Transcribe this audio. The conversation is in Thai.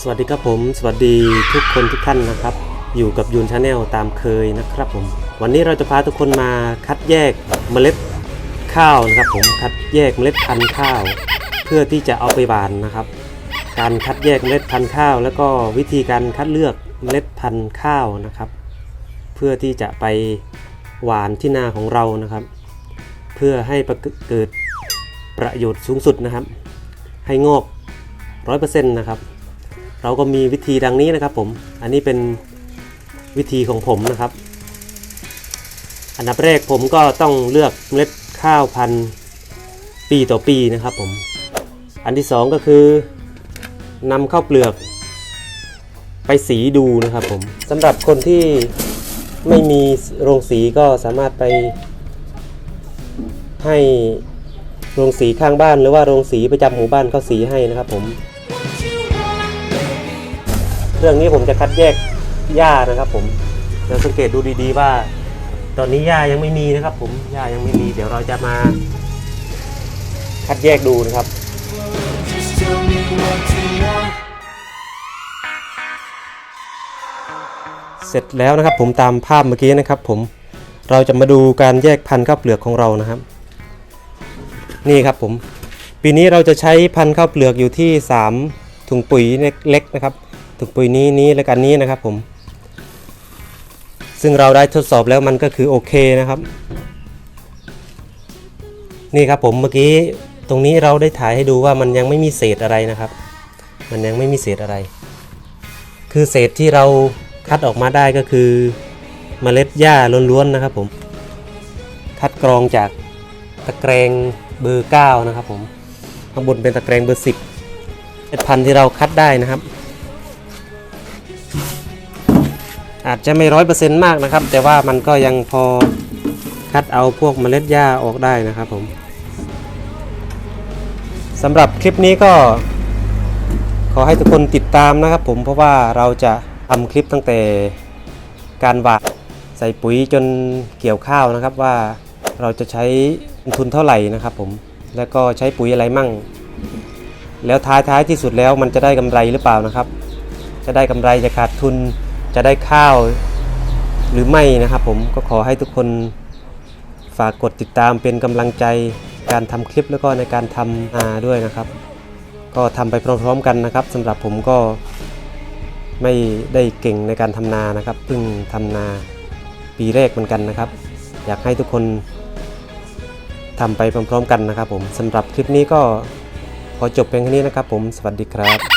สวัสดีครับผม สวัสดีทุกคนทุกท่านนะครับ อยู่กับยูนชาแนลตามเคยนะครับผม วันนี้เราจะพาทุกคนมาคัดแยกเมล็ดข้าวนะครับ ผมคัดแยกเมล็ดพันธุ์ข้าว เพื่อที่จะเอาไปหวานนะครับ การคัดแยกเมล็ดพันธุ์ข้าว แล้วก็วิธีการคัดเลือกเมล็ดพันธุ์ข้าวนะครับ เพื่อที่จะไปหวานที่นาของเรานะครับ เพื่อให้เกิดประโยชน์สูงสุดนะครับ ให้งอกร้อยเปอร์เซ็นต์นะครับ เราก็มีวิธีดังนี้นะครับผม อันนี้เป็นวิธีของผมนะครับ อันดับแรกผมก็ต้องเลือกเมล็ดข้าวพันธุ์ปีต่อปีนะครับผม อันที่สองก็คือนำข้าวเปลือก ไปสีดูนะครับผมสำหรับคนที่ไม่มีโรงสีก็สามารถไป ให้โรงสีข้างบ้านหรือว่าโรงสีประจำหมู่บ้านเขาสีให้นะครับผม เรื่องนี้ผมจะคัดแยกหญ้านะครับ ผมเดี๋ยวสังเกตดูดีๆว่า ตอนนี้หญ้ายังไม่มีนะครับ ผมหญ้ายังไม่มีเดี๋ยวเราจะมา คัดแยกดูนะครับเสร็จแล้วนะครับผมตามภาพเมื่อกี้นะครับ ผมเราจะมาดูการแยกพันธุ์ข้าวเปลือกของเรานะครับ นี่ครับผมปีนี้เราจะใช้พันธุ์ข้าวเปลือกอยู่ที่ 3 ถุงปุ๋ยเล็กๆนะครับ ถุงปุ๋ยนี้นี้และกันนี้นะครับผม ซึ่งเราได้ทดสอบแล้วมันก็คือโอเคนะครับ นี่ครับผมเมื่อกี้ตรงนี้เราได้ถ่ายให้ดูว่ามันยังไม่มีเศษอะไรนะครับ มันยังไม่มีเศษอะไร คือเศษที่เราคัดออกมาได้ก็คือเมล็ดหญ้าล้วนๆนะครับผม คัดกรองจากตะแกรงเบอร์ 9 นะครับผม ข้างบนเป็นตะแกรงเบอร์ 10เป็นพันธุ์ที่เราคัดได้นะครับ อาจจะไม่ร้อยเปอร์เซ็นต์มากนะครับ แต่ว่ามันก็ยังพอคัดเอาพวกเมล็ดหญ้าออกได้นะครับผมสำหรับคลิปนี้ก็ ขอให้ทุกคนติดตามนะครับผมเพราะว่าเราจะทำคลิปตั้งแต่การหว่านใส่ปุ๋ยจนเกี่ยวข้าวนะครับว่าเราจะใช้ทุนเท่าไหร่นะครับผมแล้วก็ใช้ปุ๋ยอะไรมั่ง แล้วท้ายท้ายที่สุดแล้วมันจะได้กำไรหรือเปล่านะครับ จะได้กำไรจะขาดทุน จะได้ข้าวหรือไม่นะครับผมก็ขอให้ทุกคนฝากกดติดตามเป็นกำลังใจการทำคลิปแล้วก็ในการทำนาด้วยนะครับ ก็ทำไปพร้อมๆกันนะครับสำหรับผมก็ไม่ได้เก่งในการทำนานะครับเพิ่งทำนาปีแรกเหมือนกันนะครับ อยากให้ทุกคนทำไปพร้อมๆกันนะครับผมสำหรับคลิปนี้ก็ขอจบเพียงแค่นี้นะครับผมสวัสดีครับ